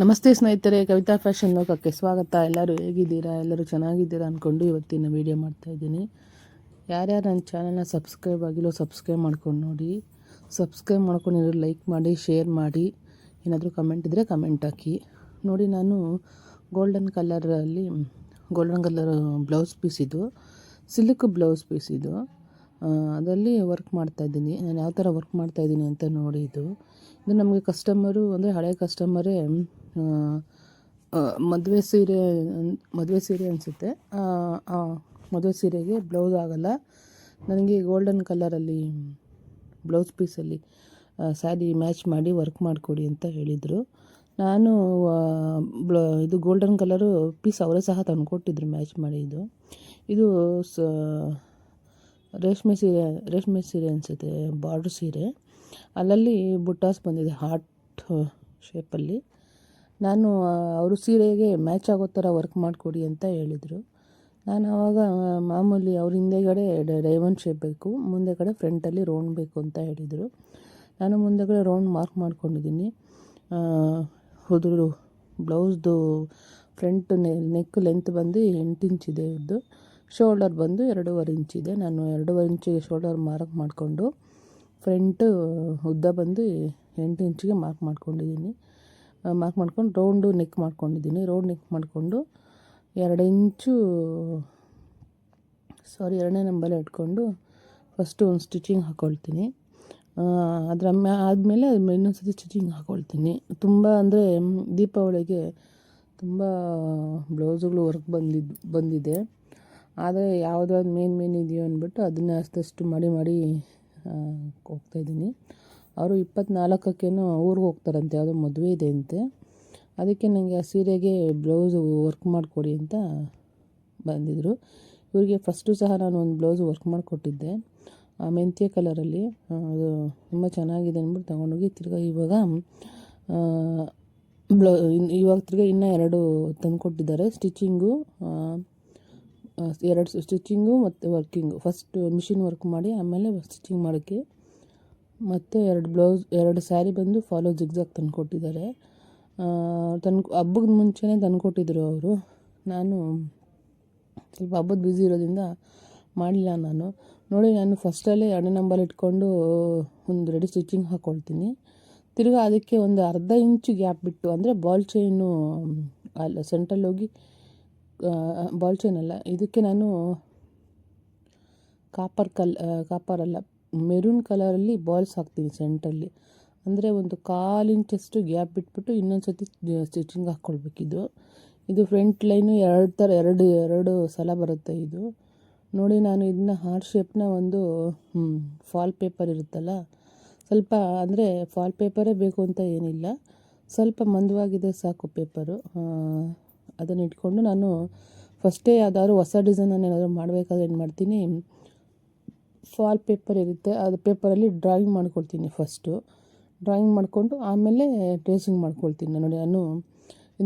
ನಮಸ್ತೆ ಸ್ನೇಹಿತರೆ, ಕವಿತಾ ಫ್ಯಾಷನ್ ಲೋಕಕ್ಕೆ ಸ್ವಾಗತ. ಎಲ್ಲರೂ ಹೇಗಿದ್ದೀರಾ? ಎಲ್ಲರೂ ಚೆನ್ನಾಗಿದ್ದೀರಾ ಅಂದ್ಕೊಂಡು ಇವತ್ತಿನ ವೀಡಿಯೋ ಮಾಡ್ತಾ ಇದ್ದೀನಿ. ಯಾರ್ಯಾರು ನನ್ನ ಚಾನಲ್ನ ಸಬ್ಸ್ಕ್ರೈಬ್ ಆಗಿಲ್ಲೋ ಸಬ್ಸ್ಕ್ರೈಬ್ ಮಾಡ್ಕೊಂಡು ನೋಡಿ. ಸಬ್ಸ್ಕ್ರೈಬ್ ಮಾಡ್ಕೊಂಡಿರೋ ಲೈಕ್ ಮಾಡಿ, ಶೇರ್ ಮಾಡಿ. ಏನಾದರೂ ಕಮೆಂಟ್ ಇದ್ದರೆ ಕಮೆಂಟ್ ಹಾಕಿ. ನೋಡಿ, ನಾನು ಗೋಲ್ಡನ್ ಕಲರಲ್ಲಿ, ಗೋಲ್ಡನ್ ಕಲರ್ ಬ್ಲೌಸ್ ಪೀಸ್ ಇದು, ಸಿಲ್ಕ್ ಬ್ಲೌಸ್ ಪೀಸ್ ಇದು. ಅದರಲ್ಲಿ ವರ್ಕ್ ಮಾಡ್ತಾಯಿದ್ದೀನಿ ನಾನು ಯಾವ ಥರ ವರ್ಕ್ ಮಾಡ್ತಾಯಿದ್ದೀನಿ ಅಂತ ನೋಡಿ ಇದು. ಇದು ನಮಗೆ ಕಸ್ಟಮರು, ಅಂದರೆ ಹಳೆ ಕಸ್ಟಮರೇ ಮದುವೆ ಸೀರೆ ಮದುವೆ ಸೀರೆ ಅನಿಸುತ್ತೆ. ಮದುವೆ ಸೀರೆಗೆ ಬ್ಲೌಸ್ ಆಗಲ್ಲ. ನನಗೆ ಗೋಲ್ಡನ್ ಕಲರಲ್ಲಿ ಬ್ಲೌಸ್ ಪೀಸಲ್ಲಿ ಸ್ಯಾರಿ ಮ್ಯಾಚ್ ಮಾಡಿ ವರ್ಕ್ ಮಾಡಿಕೊಡಿ ಅಂತ ಹೇಳಿದರು. ನಾನು ಬ್ಲ, ಇದು ಗೋಲ್ಡನ್ ಕಲರು ಪೀಸ್ ಅವರೇ ಸಹ ತಂದುಕೊಟ್ಟಿದ್ರು ಮ್ಯಾಚ್ ಮಾಡಿ ಇದು. ಇದು ಸ, ರೇಷ್ಮೆ ಸೀರೆ ರೇಷ್ಮೆ ಸೀರೆ ಅನಿಸುತ್ತೆ, ಬಾರ್ಡ್ರ್ ಸೀರೆ. ಅಲ್ಲಲ್ಲಿ ಬುಟ್ಟಾಸ್ ಬಂದಿದೆ ಹಾರ್ಟ್ ಶೇಪಲ್ಲಿ ನಾನು ಅವರು ಸೀರೆಗೆ ಮ್ಯಾಚ್ ಆಗೋ ಥರ ವರ್ಕ್ ಮಾಡಿಕೊಡಿ ಅಂತ ಹೇಳಿದರು. ನಾನು ಆವಾಗ ಮಾಮೂಲಿ ಅವ್ರ ಹಿಂದೆಗಡೆ ಡೈಮಂಡ್ ಶೇಪ್ ಬೇಕು ಮುಂದೆ ಕಡೆ ಫ್ರಂಟಲ್ಲಿ ರೌಂಡ್ ಬೇಕು ಅಂತ ಹೇಳಿದರು. ನಾನು ಮುಂದೆಗಡೆ ರೌಂಡ್ ಮಾರ್ಕ್ ಮಾಡ್ಕೊಂಡಿದ್ದೀನಿ. ಹೋದರು ಬ್ಲೌಸ್ದು ಫ್ರಂಟ್ ನೆಕ್ ಲೆಂತ್ ಬಂದು ಎಂಟು ಇಂಚಿದೆ ಇದ್ದು ಶೋಲ್ಡರ್ ಬಂದು ಎರಡೂವರೆ ಇಂಚಿದೆ ನಾನು ಎರಡೂವರೆ ಇಂಚಿಗೆ ಶೋಲ್ಡರ್ ಮಾರ್ಕ್ ಮಾಡಿಕೊಂಡು ಫ್ರಂಟ್ ಉದ್ದ ಬಂದು ಎಂಟು ಇಂಚಿಗೆ ಮಾರ್ಕ್ ಮಾಡ್ಕೊಂಡಿದ್ದೀನಿ. ಮಾರ್ಕ್ ಮಾಡ್ಕೊಂಡು ರೌಂಡು ನೆಕ್ ಮಾಡ್ಕೊಂಡಿದ್ದೀನಿ. ರೌಂಡ್ ನೆಕ್ ಮಾಡಿಕೊಂಡು ಎರಡು ಇಂಚು ಸಾರಿ ಎರಡನೇ ನಂಬರ್ ಇಟ್ಕೊಂಡು ಫಸ್ಟು ಒಂದು ಸ್ಟಿಚಿಂಗ್ ಹಾಕ್ಕೊಳ್ತೀನಿ ಅದರ ಮ್ಯಾ, ಆದಮೇಲೆ ಇನ್ನೊಂದು ಸತಿ ಸ್ಟಿಚಿಂಗ್ ಹಾಕ್ಕೊಳ್ತೀನಿ ತುಂಬ ಅಂದರೆ ದೀಪಾವಳಿಗೆ ತುಂಬ ಬ್ಲೌಸುಗಳು ವರ್ಕ್ ಬಂದಿದ್ದು ಬಂದಿದೆ. ಆದರೆ ಯಾವುದಾದ್ರು ಮೇನ್ ಮೇನ್ ಇದೆಯೋ ಅಂದ್ಬಿಟ್ಟು ಅದನ್ನೇ ಅಷ್ಟು ಮಾಡಿ ಮಾಡಿ ಹೋಗ್ತಾಯಿದ್ದೀನಿ ಅವರು ಇಪ್ಪತ್ನಾಲ್ಕಕ್ಕೇನೋ ಊರಿಗೆ ಹೋಗ್ತಾರಂತೆ, ಯಾವುದೋ ಮದುವೆ ಇದೆ ಅಂತೆ. ಅದಕ್ಕೆ ನನಗೆ ಆ ಸೀರೆಗೆ ಬ್ಲೌಸ್ ವರ್ಕ್ ಮಾಡಿಕೊಡಿ ಅಂತ ಬಂದಿದ್ದರು ಇವರಿಗೆ ಫಸ್ಟು ಸಹ ನಾನು ಒಂದು ಬ್ಲೌಸ್ ವರ್ಕ್ ಮಾಡಿಕೊಟ್ಟಿದ್ದೆ. ಆ ಮೆಂತ್ಯ ಕಲರಲ್ಲಿ ಅದು ತುಂಬ ಚೆನ್ನಾಗಿದೆ ಅಂದ್ಬಿಟ್ಟು ತೊಗೊಂಡೋಗಿ ತಿರ್ಗಾ ಇವಾಗ ಬ್ಲೌ ಇವಾಗ ತಿರ್ಗಾ ಇನ್ನೂ ಎರಡು ತಂದುಕೊಟ್ಟಿದ್ದಾರೆ. ಸ್ಟಿಚಿಂಗು ಎರಡು ಸ್ಟಿಚಿಂಗು ಮತ್ತು ವರ್ಕಿಂಗು ಫಸ್ಟ್ ಮಿಷಿನ್ ವರ್ಕ್ ಮಾಡಿ ಆಮೇಲೆ ಸ್ಟಿಚಿಂಗ್ ಮಾಡೋಕ್ಕೆ ಮತ್ತು ಎರಡು ಬ್ಲೌಸ್, ಎರಡು ಸ್ಯಾರಿ ಬಂದು ಫಾಲೋ ಜಿಗ್ಜಾಗ್ ತಂದುಕೊಟ್ಟಿದ್ದಾರೆ. ತಂದು, ಹಬ್ಬದ ಮುಂಚೆನೇ ತಂದುಕೊಟ್ಟಿದ್ರು ಅವರು. ನಾನು ಸ್ವಲ್ಪ ಹಬ್ಬದ ಬ್ಯುಸಿ ಇರೋದ್ರಿಂದ ಮಾಡಲಿಲ್ಲ ನಾನು. ನೋಡಿ, ನಾನು ಫಸ್ಟಲ್ಲೇ ಎರಡನೇ ನಂಬರ್ ಇಟ್ಕೊಂಡು ಒಂದು ರೆಡಿ ಸ್ಟಿಚಿಂಗ್ ಹಾಕ್ಕೊಳ್ತೀನಿ ತಿರ್ಗಿ ಅದಕ್ಕೆ ಒಂದು ಅರ್ಧ ಇಂಚು ಗ್ಯಾಪ್ ಬಿಟ್ಟು, ಅಂದರೆ ಬಾಲ್ ಚೈನು ಅಲ್ಲ ಸೆಂಟ್ರಲ್ಲಿ ಹೋಗಿ ಬಾಲ್ ಚೈನ್ ಅಲ್ಲ, ಇದಕ್ಕೆ ನಾನು ಕಾಪರ್ ಕಲ್ ಕಾಪರ್ ಅಲ್ಲ ಮೆರೂನ್ ಕಲರಲ್ಲಿ ಬಾಲ್ಸ್ ಹಾಕ್ತೀನಿ ಸೆಂಟ್ರಲ್ಲಿ. ಅಂದರೆ ಒಂದು ಕಾಲು ಇಂಚಷ್ಟು ಗ್ಯಾಪ್ ಬಿಟ್ಬಿಟ್ಟು ಇನ್ನೊಂದು ಸತಿ ಸ್ಟಿಚಿಂಗ್ ಹಾಕ್ಕೊಳ್ಬೇಕಿದು. ಇದು ಫ್ರಂಟ್ ಲೈನು ಎರಡು ಥರ ಎರಡು ಎರಡು ಸಲ ಬರುತ್ತೆ ಇದು. ನೋಡಿ ನಾನು ಇದನ್ನ ಹಾರ್ಟ್ ಶೇಪ್ನ ಒಂದು ಫಾಲ್ ಪೇಪರ್ ಇರುತ್ತಲ್ಲ, ಸ್ವಲ್ಪ ಅಂದರೆ ಫಾಲ್ ಪೇಪರೇ ಬೇಕು ಅಂತ ಏನಿಲ್ಲ. ಸ್ವಲ್ಪ ಮಂದವಾಗಿದೆ ಸಾಕು ಪೇಪರು. ಅದನ್ನು ಇಟ್ಕೊಂಡು ನಾನು ಫಸ್ಟೇ ಯಾವ್ದಾದ್ರು ಹೊಸ ಡಿಸೈನನ್ನು ಏನಾದರೂ ಮಾಡಬೇಕಾದ್ರೆ ಏನು ಮಾಡ್ತೀನಿ ಫಾಲ್ ಪೇಪರ್ ಇರುತ್ತೆ, ಅದು ಪೇಪರಲ್ಲಿ ಡ್ರಾಯಿಂಗ್ ಮಾಡ್ಕೊಳ್ತೀನಿ ಫಸ್ಟು. ಡ್ರಾಯಿಂಗ್ ಮಾಡಿಕೊಂಡು ಆಮೇಲೆ ಟ್ರೇಸಿಂಗ್ ಮಾಡ್ಕೊಳ್ತೀನಿ. ನೋಡಿ, ನಾನು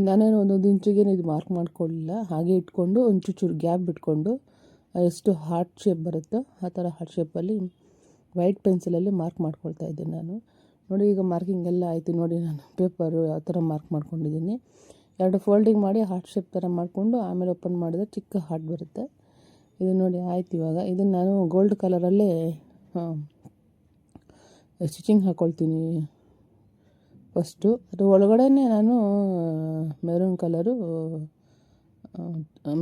ನಾನೇನು ಒಂದೊಂದು ಇಂಚಿಗೆ ಇದು ಮಾರ್ಕ್ ಮಾಡ್ಕೊಳ್ಳಿಲ್ಲ ಹಾಗೆ ಇಟ್ಕೊಂಡು ಒಂಚೂರು ಚೂರು ಗ್ಯಾಪ್ ಬಿಟ್ಕೊಂಡು ಎಷ್ಟು ಹಾರ್ಟ್ ಶೇಪ್ ಬರುತ್ತೋ ಆ ಥರ ಹಾರ್ಟ್ ಶೇಪಲ್ಲಿ ವೈಟ್ ಪೆನ್ಸಿಲಲ್ಲಿ ಮಾರ್ಕ್ ಮಾಡ್ಕೊಳ್ತಾ ಇದ್ದೀನಿ ನಾನು. ನೋಡಿ, ಈಗ ಮಾರ್ಕಿಂಗ್ ಎಲ್ಲ ಆಯಿತು. ನೋಡಿ, ನಾನು ಪೇಪರು ಯಾವ ಥರ ಮಾರ್ಕ್ ಮಾಡ್ಕೊಂಡಿದ್ದೀನಿ. ಎರಡು ಫೋಲ್ಡಿಂಗ್ ಮಾಡಿ ಹಾರ್ಟ್ ಶೇಪ್ ಥರ ಮಾಡಿಕೊಂಡು ಆಮೇಲೆ ಓಪನ್ ಮಾಡಿದ್ರೆ ಚಿಕ್ಕ ಹಾರ್ಟ್ ಬರುತ್ತೆ. ಇದು ನೋಡಿ ಆಯ್ತು ಇವಾಗ. ಇದನ್ನು ನಾನು ಗೋಲ್ಡ್ ಕಲರಲ್ಲೇ ಸ್ಟಿಚಿಂಗ್ ಹಾಕ್ಕೊಳ್ತೀನಿ ಫಸ್ಟು ಅದು ಒಳಗಡೆನೇ ನಾನು ಮೆರೂನ್ ಕಲರು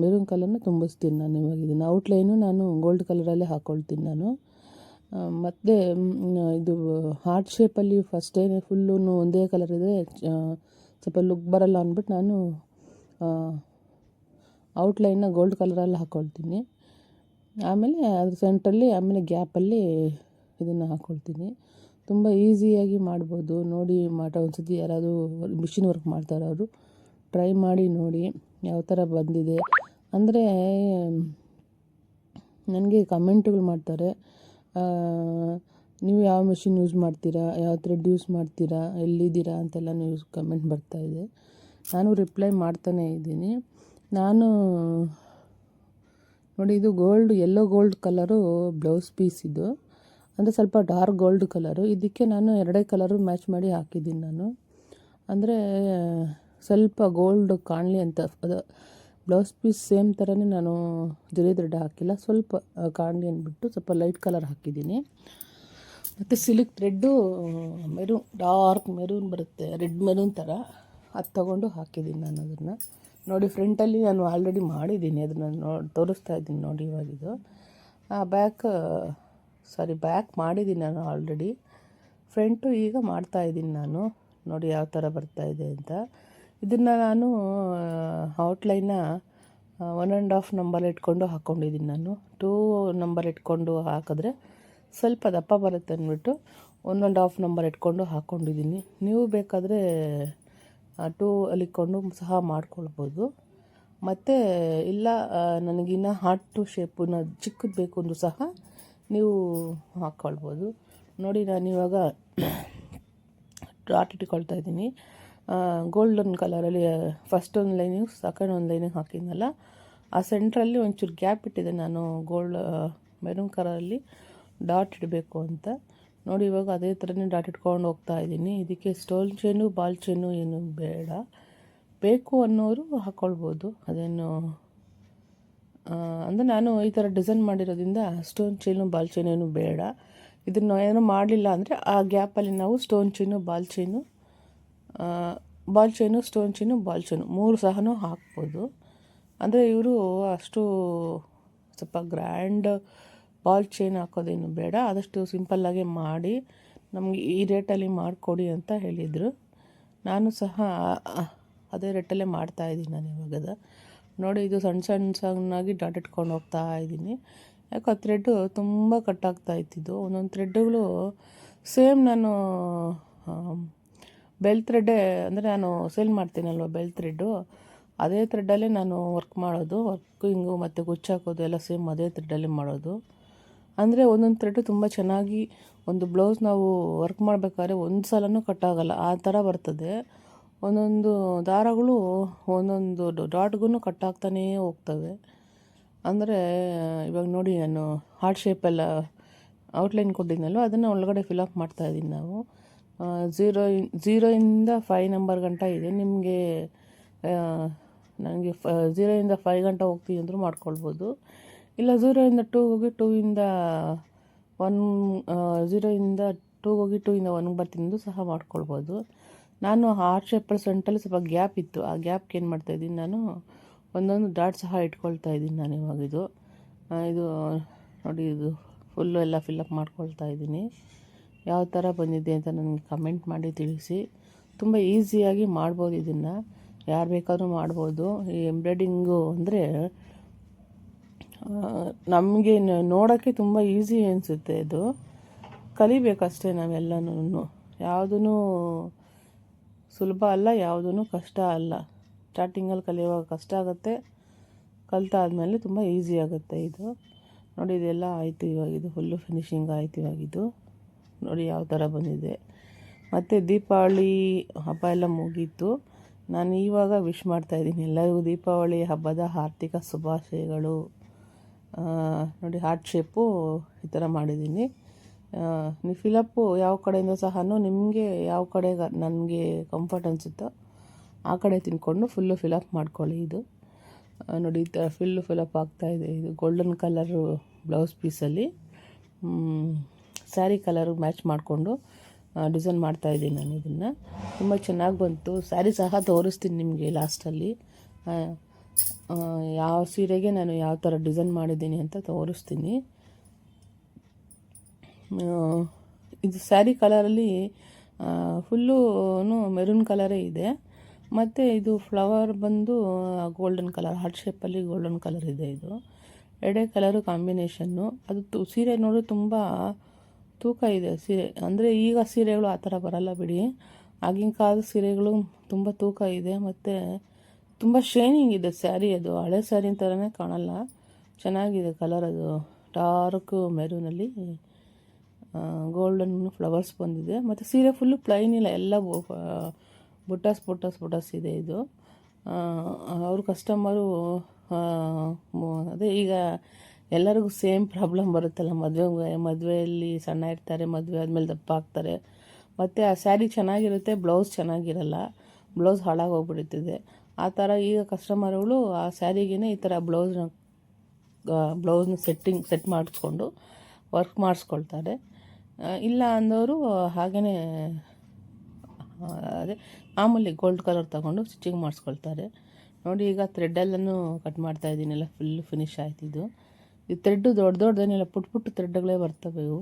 ಮೆರೂನ್ ಕಲರ್ನ ತುಂಬಿಸ್ತೀನಿ ನಾನು ಇವಾಗ. ಇದನ್ನು ಔಟ್ಲೈನು ನಾನು ಗೋಲ್ಡ್ ಕಲರಲ್ಲೇ ಹಾಕ್ಕೊಳ್ತೀನಿ ನಾನು. ಮತ್ತು ಇದು ಹಾರ್ಟ್ ಶೇಪಲ್ಲಿ ಫಸ್ಟೇ ಫುಲ್ಲು ಒಂದೇ ಕಲರ್ ಇದೆ ಸ್ವಲ್ಪ ಲುಕ್ ಬರಲ್ಲ ಅಂದ್ಬಿಟ್ಟು ನಾನು ಔಟ್ಲೈನ್ನ ಗೋಲ್ಡ್ ಕಲರಲ್ಲಿ ಹಾಕ್ಕೊಳ್ತೀನಿ ಆಮೇಲೆ ಅದ್ರ ಸೆಂಟ್ರಲ್ಲಿ ಆಮೇಲೆ ಗ್ಯಾಪಲ್ಲಿ ಇದನ್ನು ಹಾಕ್ಕೊಳ್ತೀನಿ ತುಂಬ ಈಸಿಯಾಗಿ ಮಾಡ್ಬೋದು. ನೋಡಿ ಮಾಡೋ ಒಂದ್ಸತಿ ಯಾರಾದರೂ ಮಿಷಿನ್ ವರ್ಕ್ ಮಾಡ್ತಾರೆ ಅವರು ಟ್ರೈ ಮಾಡಿ ನೋಡಿ ಯಾವ ಥರ ಬಂದಿದೆ. ಅಂದರೆ, ನನಗೆ ಕಮೆಂಟ್ಗಳು ಮಾಡ್ತಾರೆ. ನೀವು ಯಾವ ಮಿಷಿನ್ ಯೂಸ್ ಮಾಡ್ತೀರಾ, ಯಾವ ಥ್ರೆಡ್ ಯೂಸ್ ಮಾಡ್ತೀರಾ, ಎಲ್ಲಿದ್ದೀರಾ ಅಂತೆಲ್ಲ ನೀವು ಕಮೆಂಟ್ ಬರ್ತಾಯಿದೆ ನಾನು ರಿಪ್ಲೈ ಮಾಡ್ತಾನೇ ಇದ್ದೀನಿ. ನಾನು ನೋಡಿ, ಇದು gold yellow gold colour blouse piece ಇದು. ಅಂದರೆ ಸ್ವಲ್ಪ ಡಾರ್ಕ್ ಗೋಲ್ಡ್ ಕಲರು ಇದಕ್ಕೆ ನಾನು ಎರಡೇ ಕಲರು ಮ್ಯಾಚ್ ಮಾಡಿ ಹಾಕಿದ್ದೀನಿ ನಾನು. ಅಂದರೆ, ಸ್ವಲ್ಪ ಗೋಲ್ಡ್ ಕಾಣಲಿ ಅಂತ. ಅದು ಬ್ಲೌಸ್ ಪೀಸ್ ಸೇಮ್ ಥರನೇ ನಾನು ಜರಿ ದೃಢ ಹಾಕಿಲ್ಲ. ಸ್ವಲ್ಪ ಕಾಣಲಿ ಅಂದ್ಬಿಟ್ಟು ಸ್ವಲ್ಪ ಲೈಟ್ ಕಲರ್ ಹಾಕಿದ್ದೀನಿ. ಮತ್ತು silk thread maroon dark maroon ಬರುತ್ತೆ. ರೆಡ್ ಮೆರೂನ್ ಥರ ಅದು ತಗೊಂಡು ಹಾಕಿದ್ದೀನಿ ನಾನು ಅದನ್ನು. ನೋಡಿ ಫ್ರಂಟಲ್ಲಿ ನಾನು ಆಲ್ರೆಡಿ ಮಾಡಿದ್ದೀನಿ. ಅದನ್ನು ನೋಡಿ ತೋರಿಸ್ತಾ ಇದ್ದೀನಿ ನೋಡಿ ಇವಾಗಿದು ಆ ಬ್ಯಾಕ್ ಸಾರಿ ಬ್ಯಾಕ್ ಮಾಡಿದ್ದೀನಿ ನಾನು ಆಲ್ರೆಡಿ ಫ್ರಂಟು ಈಗ ಮಾಡ್ತಾ ಇದ್ದೀನಿ ನಾನು. ನೋಡಿ ಯಾವ ಥರ ಬರ್ತಾ ಇದೆ ಅಂತ. ಇದನ್ನು ನಾನು outline one and half number ಇಟ್ಕೊಂಡು ಹಾಕ್ಕೊಂಡಿದ್ದೀನಿ ನಾನು. ಟೂ ನಂಬರ್ ಇಟ್ಕೊಂಡು ಹಾಕಿದ್ರೆ ಸ್ವಲ್ಪ ದಪ್ಪ ಬರುತ್ತೆ ಅಂದ್ಬಿಟ್ಟು ಒನ್ ಆ್ಯಂಡ್ ಹಾಫ್ ನಂಬರ್ ಇಟ್ಕೊಂಡು ಹಾಕ್ಕೊಂಡಿದ್ದೀನಿ ನೀವು ಬೇಕಾದರೆ ಟೂ ಅಲ್ಲಿಕೊಂಡು ಸಹ ಮಾಡ್ಕೊಳ್ಬೋದು. ಮತ್ತು, ಇಲ್ಲ ನನಗಿನ್ನು ಹಾರ್ಟು ಶೇಪನ್ನು ಚಿಕ್ಕದು ಬೇಕು ಅಂದರೂ ಸಹ ನೀವು ಹಾಕ್ಕೊಳ್ಬೋದು ನೋಡಿ, ನಾನು ಇವಾಗ ಡಾಟ್ ಇಟ್ಕೊಳ್ತಾ ಇದ್ದೀನಿ. ಗೋಲ್ಡನ್ ಕಲರಲ್ಲಿ ಫಸ್ಟ್ ಒಂದು ಲೈನಿಗೆ ಸೆಕೆಂಡ್ ಒಂದು ಲೈನಿಗೆ ಹಾಕಿದ್ನಲ್ಲ, ಆ ಸೆಂಟ್ರಲ್ಲಿ ಒಂಚೂರು ಗ್ಯಾಪ್ ಇಟ್ಟಿದ್ದೆ ನಾನು ಗೋಲ್ಡ್ ಮೆರೂನ್ ಕಲರಲ್ಲಿ ಡಾಟ್ ಇಡಬೇಕು ಅಂತ. ನೋಡಿ, ಇವಾಗ ಅದೇ ಥರನೇ ಡಾಟ್ ಇಟ್ಕೊಂಡು ಹೋಗ್ತಾ ಇದ್ದೀನಿ. ಇದಕ್ಕೆ ಸ್ಟೋನ್ ಚೈನು ಬಾಲ್ ಚೈನು ಏನು ಬೇಡ. ಬೇಕು ಅನ್ನೋರು ಹಾಕ್ಕೊಳ್ಬೋದು ಅದೇನು ಅಂದರೆ ನಾನು ಈ ಥರ ಡಿಸೈನ್ ಮಾಡಿರೋದ್ರಿಂದ ಸ್ಟೋನ್ ಚೈನು ಬಾಲ್ ಚೈನು ಏನು ಬೇಡ. ಇದನ್ನು ಏನೂ ಮಾಡಲಿಲ್ಲ ಅಂದರೆ ಆ ಗ್ಯಾಪಲ್ಲಿ ನಾವು stone chain ball chain ball chain stone chain ball chain ಮೂರು ಸಹನೂ ಹಾಕ್ಬೋದು. ಅಂದರೆ ಇವರು ಅಷ್ಟು ಸ್ವಲ್ಪ ಗ್ರ್ಯಾಂಡ್ ಬಾಲ್ ಚೈನ್ ಹಾಕೋದೇನು ಬೇಡ, ಆದಷ್ಟು ಸಿಂಪಲ್ಲಾಗೆ ಮಾಡಿ ನಮಗೆ ಈ ರೇಟಲ್ಲಿ ಮಾಡಿಕೊಡಿ ಅಂತ ಹೇಳಿದರು. ನಾನು ಸಹ ಅದೇ ರೇಟಲ್ಲೇ ಮಾಡ್ತಾ ಇದ್ದೀನಿ ನಾನು ಇವಾಗದ. ನೋಡಿ, ಇದು ಸಣ್ಣ ಸಣ್ಣ ಸಣ್ಣಾಗಿ ಡಾಟ್ ಇಟ್ಕೊಂಡು ಹೋಗ್ತಾ ಇದ್ದೀನಿ. ಯಾಕೆ ಆ ಥ್ರೆಡ್ಡು ತುಂಬ ಕಟ್ಟಾಗ್ತಾ ಇತ್ತಿದ್ದು ಒಂದೊಂದು ಥ್ರೆಡ್ಡುಗಳು ಸೇಮ್ ನಾನು ಬೆಲ್ ಥ್ರೆಡ್ಡೇ ಅಂದರೆ ನಾನು ಸೇಲ್ ಮಾಡ್ತೀನಲ್ವ ಬೆಲ್ ಥ್ರೆಡ್ಡು ಅದೇ ಥ್ರೆಡ್ಡಲ್ಲೇ ನಾನು ವರ್ಕ್ ಮಾಡೋದು. ವರ್ಕಿಂಗು ಮತ್ತು ಗುಚ್ಚಾಕೋದು ಎಲ್ಲ ಸೇಮ್ ಅದೇ ಥ್ರೆಡ್ಡಲ್ಲೇ ಮಾಡೋದು. ಅಂದರೆ ಒಂದೊಂದು ಥ್ರೆಡ್ ತುಂಬ ಚೆನ್ನಾಗಿ ಒಂದು ಬ್ಲೌಸ್ ನಾವು ವರ್ಕ್ ಮಾಡಬೇಕಾದ್ರೆ ಒಂದು ಸಲನೂ ಕಟ್ಟಾಗಲ್ಲ ಆ ಥರ ಬರ್ತದೆ. ಒಂದೊಂದು ದಾರಗಳು ಒಂದೊಂದು ಡಾಟ್ಗೂ ಕಟ್ಟಾಗ್ತಾನೇ ಹೋಗ್ತವೆ. ಅಂದರೆ ಇವಾಗ ನೋಡಿ ನಾನು ಹಾರ್ಟ್ ಶೇಪೆಲ್ಲ ಔಟ್ಲೈನ್ ಕೊಟ್ಟಿದ್ನಲ್ವ? ಅದನ್ನು ಒಳಗಡೆ ಫಿಲಪ್ ಮಾಡ್ತಾ ಇದ್ದೀನಿ ನಾವು. ಝೀರೋ ಝೀರೋಯಿಂದ ಫೈ ನಂಬರ್ ಗಂಟ ಇದೆ. ನಿಮಗೆ ನನಗೆ ಫ ಝೀರೋಯಿಂದ ಫೈ ಗಂಟ ಹೋಗ್ತೀವಿ ಅಂದರೂ ಮಾಡ್ಕೊಳ್ಬೋದು. ಇಲ್ಲ ಝೀರೋಯಿಂದ ಟೂ ಹೋಗಿ ಟೂ ಇಂದ ಒನ್ ಝೀರೋಯಿಂದ ಟೂ ಹೋಗಿ ಟೂ ಇಂದ ಒನ್ಗೆ ಬರ್ತೀನಿ ಸಹ ಮಾಡ್ಕೊಳ್ಬೋದು. ನಾನು ಹಾರ್ಟ್ ಶೇಪಲ್ಲಿ ಸೆಂಟಲ್ಲಿ ಸ್ವಲ್ಪ ಗ್ಯಾಪ್ ಇತ್ತು. ಆ ಗ್ಯಾಪ್ಗೆ ಏನು ಮಾಡ್ತಾಯಿದ್ದೀನಿ ನಾನು, ಒಂದೊಂದು ಡಾಟ್ ಸಹ ಇಟ್ಕೊಳ್ತಾ ಇದ್ದೀನಿ ನಾನು ಇವಾಗ ಇದು. ಇದು, ನೋಡಿ ಇದು ಫುಲ್ಲು ಎಲ್ಲ ಫಿಲ್ಲಪ್ ಮಾಡ್ಕೊಳ್ತಾ ಇದ್ದೀನಿ. ಯಾವ ಥರ ಬಂದಿದೆ ಅಂತ ನನಗೆ ಕಮೆಂಟ್ ಮಾಡಿ ತಿಳಿಸಿ. ತುಂಬ ಈಸಿಯಾಗಿ ಮಾಡ್ಬೋದು ಇದನ್ನು. ಯಾರು ಬೇಕಾದರೂ ಮಾಡ್ಬೋದು. ಈ ಎಂಬ್ರಾಯ್ಡಿಂಗು ಅಂದರೆ ನಮಗೆ ನೋಡೋಕ್ಕೆ ತುಂಬ ಈಸಿ ಅನಿಸುತ್ತೆ ಇದು. ಕಲಿಬೇಕಷ್ಟೇ ನಾವೆಲ್ಲನೂ. ಯಾವುದೂ ಸುಲಭ ಅಲ್ಲ ಯಾವುದೂ ಕಷ್ಟ ಅಲ್ಲ. ಸ್ಟಾರ್ಟಿಂಗಲ್ಲಿ ಕಲಿಯುವಾಗ ಕಷ್ಟ ಆಗುತ್ತೆ. ಕಲಿತಾದ್ಮೇಲೆ ತುಂಬ ಈಸಿ ಆಗುತ್ತೆ ಇದು. ನೋಡಿ, ಇದೆಲ್ಲ ಆಯಿತು ಇವಾಗ, ಇದು ಫುಲ್ಲು ಫಿನಿಶಿಂಗ್ ಆಯ್ತು ಇವಾಗ ಇದು. ನೋಡಿ ಯಾವ ಥರ ಬಂದಿದೆ. ಮತ್ತು ದೀಪಾವಳಿ ಹಬ್ಬ ಎಲ್ಲ ಮುಗೀತು. ನಾನು ಇವಾಗ ವಿಶ್ ಮಾಡ್ತಾಯಿದ್ದೀನಿ ಎಲ್ಲರಿಗೂ ದೀಪಾವಳಿ ಹಬ್ಬದ ಆರ್ಥಿಕ ಶುಭಾಶಯಗಳು. ನೋಡಿ ಹಾರ್ಟ್ ಶೇಪು ಈ ಥರ ಮಾಡಿದ್ದೀನಿ. ನೀವು ಫಿಲಪ್ಪು ಯಾವ ಕಡೆಯಿಂದ ಸಹ ನಿಮಗೆ ಯಾವ ಕಡೆ ನನಗೆ ಕಂಫರ್ಟ್ ಅನಿಸುತ್ತೋ ಆ ಕಡೆ ತಿನ್ಕೊಂಡು ಫುಲ್ಲು ಫಿಲಪ್ ಮಾಡ್ಕೊಳ್ಳಿ ಇದು. ನೋಡಿ, ಈ ಥರ ಫುಲ್ಲು ಫಿಲಪ್ ಆಗ್ತಾಯಿದೆ ಇದು. ಗೋಲ್ಡನ್ ಕಲರು ಬ್ಲೌಸ್ ಪೀಸಲ್ಲಿ ಸ್ಯಾರಿ ಕಲರು ಮ್ಯಾಚ್ ಮಾಡಿಕೊಂಡು ಡಿಸೈನ್ ಮಾಡ್ತಾಯಿದ್ದೀನಿ ನಾನು ಇದನ್ನು. ತುಂಬ ಚೆನ್ನಾಗಿ ಬಂತು. ಸ್ಯಾರಿ ಸಹ ತೋರಿಸ್ತೀನಿ ನಿಮಗೆ ಲಾಸ್ಟಲ್ಲಿ ಯಾವ ಸೀರೆಗೆ ನಾನು ಯಾವ ಥರ ಡಿಸೈನ್ ಮಾಡಿದ್ದೀನಿ ಅಂತ ತೋರಿಸ್ತೀನಿ. ಇದು ಸ್ಯಾರಿ ಕಲರಲ್ಲಿ ಫುಲ್ಲು ಮೆರೂನ್ ಕಲರೇ ಇದೆ. ಮತ್ತು ಇದು ಫ್ಲವರ್ ಬಂದು ಗೋಲ್ಡನ್ ಕಲರ್, ಹಾರ್ಟ್ ಶೇಪಲ್ಲಿ ಗೋಲ್ಡನ್ ಕಲರ್ ಇದೆ ಇದು. ಎರಡೇ ಕಲರು ಕಾಂಬಿನೇಷನ್ನು. ಅದು ತು, ಸೀರೆ ನೋಡಿ ತುಂಬ ತೂಕ ಇದೆ ಸೀರೆ. ಅಂದರೆ ಈಗ ಸೀರೆಗಳು ಆ ಥರ ಬರಲ್ಲ ಬಿಡಿ. ಆಗಿನ ಕಾಲದ ಸೀರೆಗಳು ತುಂಬ ತೂಕ ಇದೆ. ಮತ್ತು ತುಂಬ ಶೈನಿಂಗ್ ಇದೆ ಸ್ಯಾರಿ ಅದು. ಹಳೆ ಸ್ಯಾರಿ ಥರನೇ ಕಾಣಲ್ಲ. ಚೆನ್ನಾಗಿದೆ ಕಲರ್ ಅದು. ಡಾರ್ಕ್ ಮೆರೂನಲ್ಲಿ ಗೋಲ್ಡನ್ ಫ್ಲವರ್ಸ್ ಬಂದಿದೆ. ಮತ್ತು ಸೀರೆ ಫುಲ್ಲು ಪ್ಲೈನ್ ಇಲ್ಲ. ಎಲ್ಲ ಬು- ಆ, ಬುಟ್ಟಾಸ್ ಬುಟ್ಟಾಸ್ ಬುಟ್ಟಾಸ್ ಇದೆ ಇದು. ಅವ್ರ ಕಸ್ಟಮರು ಅದೇ ಈಗ ಎಲ್ಲರಿಗೂ ಸೇಮ್ ಪ್ರಾಬ್ಲಮ್ ಬರುತ್ತಲ್ಲ. ಮದುವೆ ಮದುವೆಯಲ್ಲಿ ಸಣ್ಣ ಇರ್ತಾರೆ ಮದುವೆ ಆದಮೇಲೆ ದಪ್ಪ ಆಗ್ತಾರೆ. ಮತ್ತು ಆ ಸ್ಯಾರಿ ಚೆನ್ನಾಗಿರುತ್ತೆ ಬ್ಲೌಸ್ ಚೆನ್ನಾಗಿರಲ್ಲ. ಬ್ಲೌಸ್ ಹಾಳಾಗೋಗ್ಬಿಡುತ್ತದೆ ಆ ಥರ ಈಗ ಕಸ್ಟಮರ್ಗಳು ಆ ಸ್ಯಾರಿಗೇ ಈ ಥರ ಬ್ಲೌಸ್ನ ಬ್ಲೌಸ್ನ ಸೆಟ್ಟಿಂಗ್ ಸೆಟ್ ಮಾಡಿಸ್ಕೊಂಡು ವರ್ಕ್ ಮಾಡಿಸ್ಕೊಳ್ತಾರೆ. ಇಲ್ಲ ಅಂದವರು ಹಾಗೆಯೇ ಅದೇ ಮಾಮೂಲಿ ಗೋಲ್ಡ್ ಕಲರ್ ತಗೊಂಡು ಸ್ಟಿಚಿಂಗ್ ಮಾಡಿಸ್ಕೊಳ್ತಾರೆ. ನೋಡಿ ಈಗ ಥ್ರೆಡ್ಡಲ್ಲೂ ಕಟ್ ಮಾಡ್ತಾ ಇದ್ದೀನಿಲ್ಲ ಫುಲ್ ಫಿನಿಶ್ ಇದು. ಈ ಥ್ರೆಡ್ಡು ದೊಡ್ಡ ದೊಡ್ಡದೇನಿಲ್ಲ, ಪುಟ್ ಪುಟ್ಟ ಥ್ರೆಡ್ಗಳೇ ಬರ್ತವೆ ಇವು.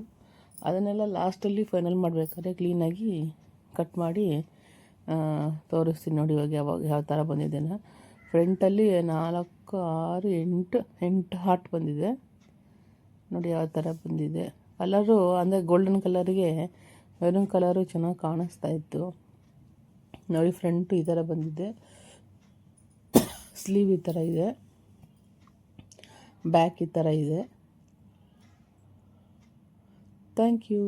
ಅದನ್ನೆಲ್ಲ ಲಾಸ್ಟಲ್ಲಿ ಫೈನಲ್ ಮಾಡಬೇಕಾದ್ರೆ ಕ್ಲೀನಾಗಿ ಕಟ್ ಮಾಡಿ ತೋರಿಸ್ತೀನಿ ನೋಡಿ ಇವಾಗ ಯಾವಾಗ, ಯಾವ ಥರ ಬಂದಿದೆ ಫ್ರಂಟಲ್ಲಿ ನಾಲ್ಕು, ಆರು, ಎಂಟು ಎಂಟು ಹಾರ್ಟ್ ಬಂದಿದೆ. ನೋಡಿ ಯಾವ ಥರ ಬಂದಿದೆ. ಕಲರು ಅಂದರೆ ಗೋಲ್ಡನ್ ಕಲರಿಗೆ ಮೆರೂನ್ ಕಲರು ಚೆನ್ನಾಗಿ ಕಾಣಿಸ್ತಾ ಇತ್ತು. ನೋಡಿ ಫ್ರಂಟು ಈ ಥರ ಬಂದಿದೆ. ಸ್ಲೀವ್ ಈ ಥರ ಇದೆ. ಬ್ಯಾಕ್ ಈ ಥರ ಇದೆ. Thank you